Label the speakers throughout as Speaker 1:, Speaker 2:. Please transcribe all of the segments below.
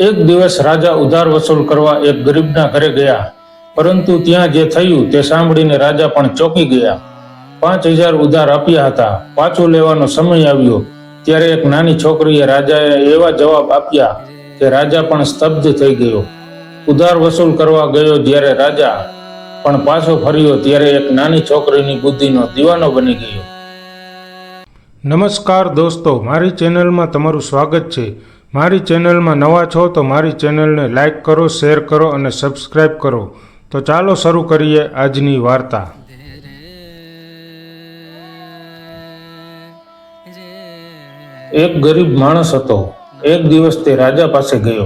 Speaker 1: એક દિવસ રાજા ઉધાર વસૂલ કરવા એક ગરીબના ઘરે ગયા. પરંતુ ત્યાં જે થયું તે સાંભળીને રાજા પણ ચોંકી ગયા. પાંચ હજાર ઉધાર આપ્યા હતા. પાછું લેવાનો સમય આવ્યો. ત્યારે એક નાની છોકરીએ રાજાએ એવા જવાબ આપ્યા કે રાજા પણ સ્તબ્ધ થઈ ગયો. ઉધાર વસૂલ કરવા ગયો જ્યારે રાજા, પણ પાછો ફર્યો ત્યારે એક નાની છોકરીની બુદ્ધિનો દીવાનો બની ગયો. નમસ્કાર દોસ્તો, મારી ચેનલમાં તમારું સ્વાગત છે. મારી ચેનલમાં નવા છો તો મારી ચેનલને લાઇક કરો, શેર કરો અને સબસ્ક્રાઈબ કરો. તો ચાલો શરૂ કરીએ આજની વાર્તા. એક ગરીબ માણસ હતો. એક દિવસ તે રાજા પાસે ગયો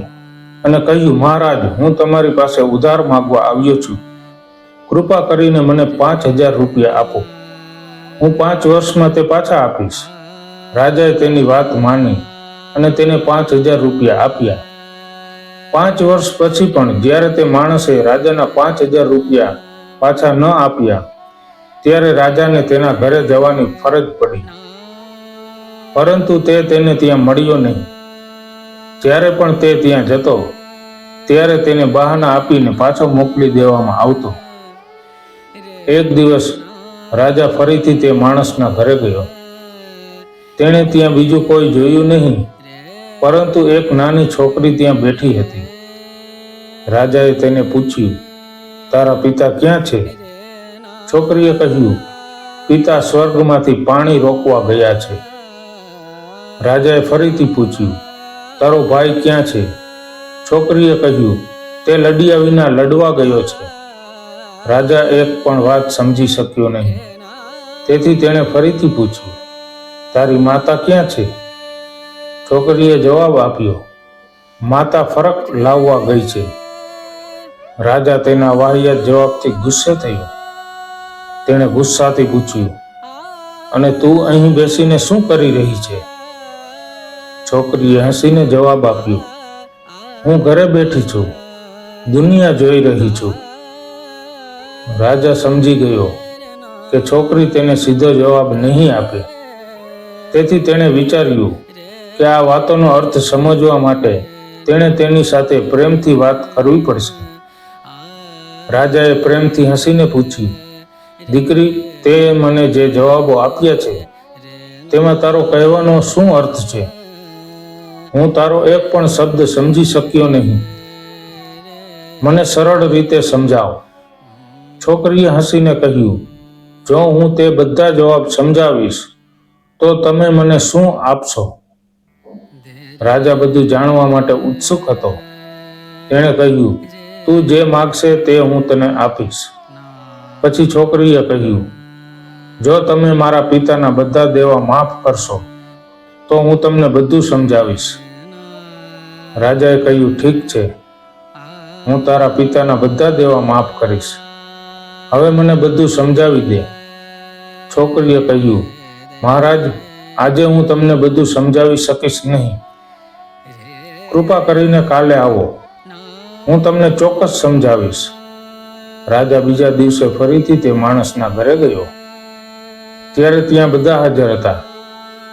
Speaker 1: અને કહ્યું, મહારાજ, હું તમારી પાસે ઉધાર માગવા આવ્યો છું. કૃપા કરીને મને પાંચ હજાર રૂપિયા આપો. હું પાંચ વર્ષમાં તે પાછા આપીશ. રાજાએ તેની વાત માની. અને તેને પાંચ હજાર રૂપિયા આપ્યા. પાંચ વર્ષ પછી પણ જ્યારે તે માણસે રાજાના પાંચ હજાર રૂપિયા પાછા ન આપ્યા, ત્યારે રાજાને તેના ઘરે જવાની ફરજ પડી. પરંતુ તે તેને ત્યાં મળ્યો નહીં. જ્યારે પણ તે ત્યાં જતો, ત્યારે તેને બહાના આપીને પાછો મોકલી દેવામાં આવતો. એક દિવસ રાજા ફરીથી તે માણસના ઘરે ગયો. તેણે ત્યાં બીજું કોઈ જોયું નહીં. પરંતુ એક નાની છોકરી ત્યાં બેઠી હતી. રાજાએ તેને પૂછ્યું, તારા પિતા ક્યાં છે? છોકરીએ કહ્યું, પિતા સ્વર્ગમાંથી પાણી રોકવા ગયા છે. રાજાએ ફરીથી પૂછ્યું, તારો ભાઈ ક્યાં છે? છોકરીએ કહ્યું, તે લડિયા વિના લડવા ગયો છે. રાજા એક પણ વાત સમજી શક્યો નહીં. તેથી તેણે ફરીથી પૂછ્યું, તારી માતા ક્યાં છે? છોકરીએ જવાબ આપ્યો, માતા ફરક લાવવા ગઈ છે. રાજા તેના વાહિયાત જવાબથી ગુસ્સે થયો. તેણે ગુસ્સાથી પૂછ્યું, અને તું અહીં બેસીને શું કરી રહી છે? છોકરીએ હસીને જવાબ આપ્યો, હું ઘરે બેઠી છું, દુનિયા જોઈ રહી છું. રાજા સમજી ગયો કે છોકરી તેને સીધો જવાબ નહીં આપે. તેથી તેણે વિચાર્યું કે આ વાતોનો અર્થ સમજવા માટે તેણે તેની સાથે પ્રેમથી વાત કરવી પડશે. રાજાએ પ્રેમથી હસીને પૂછ્યું, દીકરી, તે મને જે જવાબો આપ્યા છે, તેમાં તારો કહેવાનો શું અર્થ છે? હું તારો એક પણ શબ્દ સમજી શક્યો નહીં. મને સરળ રીતે સમજાવ. છોકરીએ હસીને કહ્યું, જો હું તે બધા જવાબ સમજાવીશ, તો તમે મને શું આપશો? રાજા બધું જાણવા માટે ઉત્સુક હતો. તેણે કહ્યું, તું જે માગશે તે હું તને આપીશ. પછી છોકરીએ કહ્યું, જો તમે મારા પિતાના બધા દેવા માફ કરશો, તો હું તમને બધું સમજાવીશ. રાજાએ કહ્યું, ઠીક છે, હું તારા પિતાના બધા દેવા માફ કરીશ. હવે મને બધું સમજાવી દે. છોકરીએ કહ્યું, મહારાજ આજે હું તમને બધું સમજાવી શકીશ નહીં. કૃપા કરીને કાલે આવો. હું તમને ચોક્કસ સમજાવીશ. રાજા બીજા દિવસે ફરીથી તે માણસના ઘરે ગયો. ત્યારે ત્યાં બધા હાજર હતા.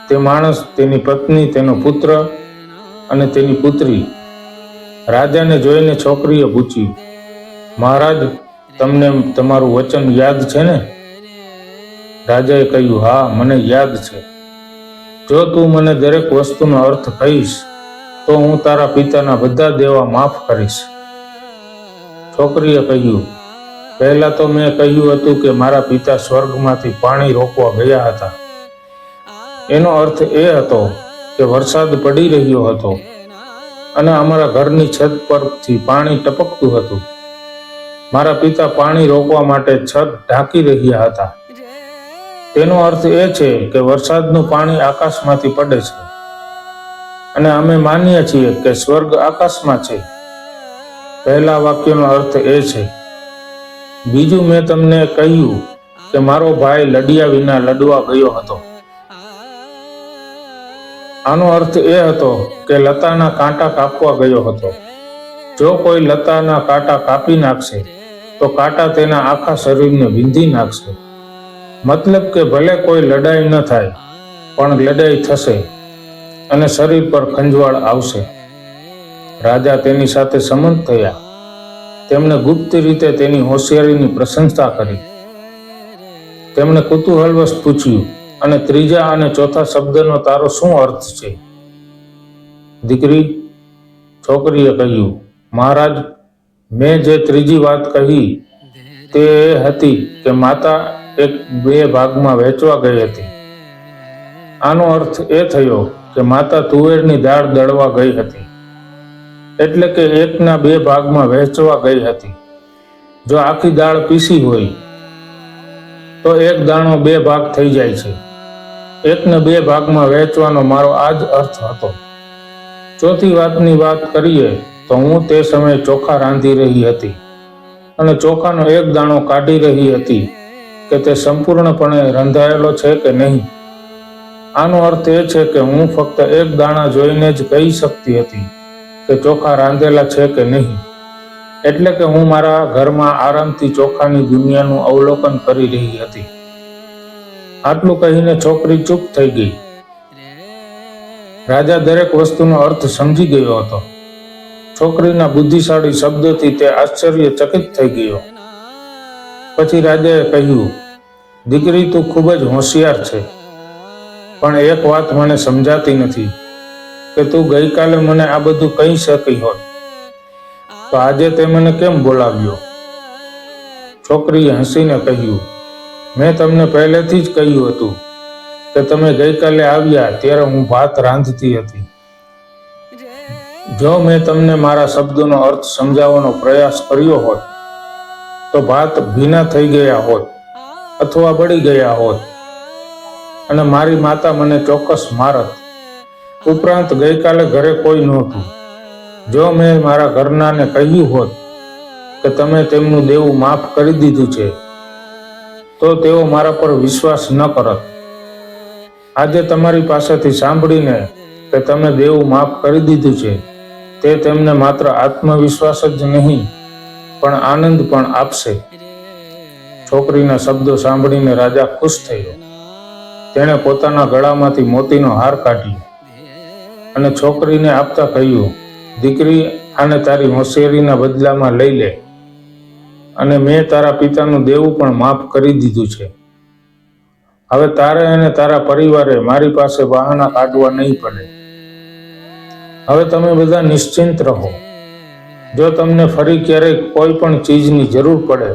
Speaker 1: તે માણસ, તેની પત્ની, તેનો પુત્ર અને તેની પુત્રી. રાજાને જોઈને છોકરીએ પૂછ્યું, મહારાજ, તમને તમારું વચન યાદ છે ને? રાજાએ કહ્યું, હા, મને યાદ છે. જો તું મને દરેક વસ્તુનો અર્થ કહીશ, તો હું તારા પિતાના બધા દેવા માફ કરીશ. છોકરીએ કહ્યું, પહેલા તો મેં કહ્યું હતું કે મારા પિતા સ્વર્ગમાંથી પાણી રોકવા ગયા હતા. એનો અર્થ એ હતો કે વરસાદ પડી રહ્યો હતો અને અમારા ઘરની છત પરથી પાણી ટપકતું હતું. મારા પિતા પાણી રોકવા માટે છત ઢાંકી રહ્યા હતા. તેનો અર્થ એ છે કે વરસાદનું પાણી આકાશમાંથી પડે છે. અને અમે માનીએ છીએ કે સ્વર્ગ આકાશમાં છે. પહેલા વાક્યનો અર્થ એ છે, બીજું મેં તમને કહ્યું કે મારો ભાઈ લડિયા વિના લડવા ગયો હતો. આનો અર્થ એ હતો કે લતાના કાંટા કાપવા ગયો હતો. જો કોઈ લતાના કાંટા કાપી નાખશે, તો કાંટા તેના આખા શરીરને વિંધી નાખશે. મતલબ કે ભલે કોઈ લડાઈ ન થાય, પણ લડાઈ થશે અને શરીર પર ખંજવાળ આવશે. રાજા તેની સાથે સંમત થયા. તેમણે ગુપ્ત રીતે તેની હોશિયારીની પ્રશંસા કરી. તેમણે કુતૂહલવશ પૂછ્યું, અને ત્રીજા અને ચોથા શબ્દનો તારો શું અર્થ છે? દીકરી છોકરીએ કહ્યું, મહારાજ, મેં જે ત્રીજી વાત કહી તે હતી કે માતા એક બે ભાગમાં વહેંચવા ગઈ હતી. આનો અર્થ એ થયો કે માતા તુવેરની દાળ દળવા ગઈ હતી. એટલે કે એકના બે ભાગમાં વહેંચવા ગઈ હતી. જો આખી દાળ પીસી હોય, તો એક દાણો બે ભાગ થઈ જાય છે. એકને બે ભાગમાં વહેંચવાનો મારો આ જ અર્થ હતો. ચોથી વાતની વાત કરીએ, તો હું તે સમયે ચોખા રાંધી રહી હતી. અને ચોખાનો એક દાણો કાઢી રહી હતી. કે તે સંપૂર્ણપણે રંધાયેલો છે કે નહીં? આનો અર્થ એ છે કે હું ફક્ત એક દાણા જોઈને જ કહી શકતી હતી કે ચોખા રાંધેલા છે કે નહીં. એટલે કે હું મારા ઘરમાં આરામથી ચોખાની દુનિયાનું અવલોકન કરી રહી હતી. આટલું કહીને છોકરી ચૂપ થઈ ગઈ. રાજા દરેક વસ્તુનો અર્થ સમજી ગયો હતો. છોકરીના બુદ્ધિશાળી શબ્દોથી તે આશ્ચર્યચકિત થઈ ગયો. પછી રાજાએ કહ્યું, દીકરી તું ખૂબ જ હોશિયાર છે. પણ એક વાત મને સમજાતી નથી કે તું ગઈકાલે મને આ બધું કહી શકી હોત. તો આજે તે મને કેમ બોલાવ્યો? છોકરીએ હસીને કહ્યું, મેં તમને પહેલેથી જ કહ્યું હતું કે તમે ગઈકાલે આવ્યા ત્યારે હું ભાત રાંધતી હતી. જો મેં તમને મારા શબ્દોનો અર્થ સમજાવવાનો પ્રયાસ કર્યો હોત તો ભાત ભીના થઈ ગયા હોત અથવા બળી ગયા હોત. અને મારી માતા મને ચોક્કસ મારત. ઉપરાંત ગઈકાલે ઘરે કોઈ નહોતું. જો મેં મારા ઘરનાને કહ્યું હોત કે તમે તેમનું દેવું માફ કરી દીધું છે, તો તેઓ મારા પર વિશ્વાસ ન કરત. આજે તમારી પાસેથી સાંભળીને કે તમે દેવું માફ કરી દીધું છે, તે તેમને માત્ર આત્મવિશ્વાસ જ નહીં પણ આનંદ પણ આપશે. છોકરીના શબ્દો સાંભળીને રાજા ખુશ થયો. તેણે પોતાના ગળામાંથી મોતીનો હાર કાઢ્યો અને છોકરીને આપતા કહ્યું, દીકરી, આને તારી હોશિયારીના બદલામાં લઈ લે અને મેં તારા પિતાનું દેવું પણ માફ કરી દીધું છે. હવે તારે અને તારા પરિવારે મારી પાસે બહાના કાઢવા નહીં પડે. હવે તમે બધા નિશ્ચિંત રહો. જો તમને ફરી ક્યારેક કોઈ પણ ચીજની જરૂર પડે,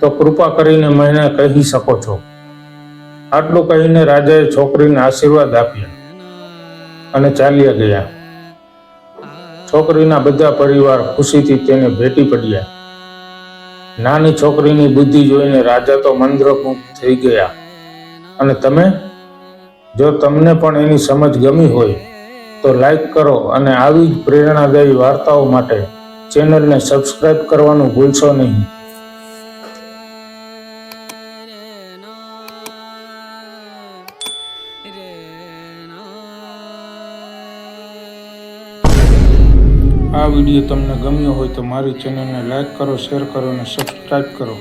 Speaker 1: તો કૃપા કરીને મને કહી શકો છો. આટલું કહીને રાજાએ છોકરીને આશીર્વાદ આપ્યા અને ચાલ્યા ગયા. છોકરીના બધા પરિવાર ખુશીથી તેને ભેટી પડ્યા. નાની છોકરીની બુદ્ધિ જોઈને રાજા તો મંદ્રમુગ્ધ થઈ ગયા. અને તમે? જો તમને પણ એની સમજ ગમી હોય તો લાઈક કરો અને આવી જ પ્રેરણાદાયી વાર્તાઓ માટે ચેનલને સબસ્ક્રાઇબ કરવાનું ભૂલશો નહીં. આ વીડિયો તમને ગમ્યો હોય તો મારી ચેનલને લાઈક કરો શેર કરો અને સબસ્ક્રાઇબ કરો.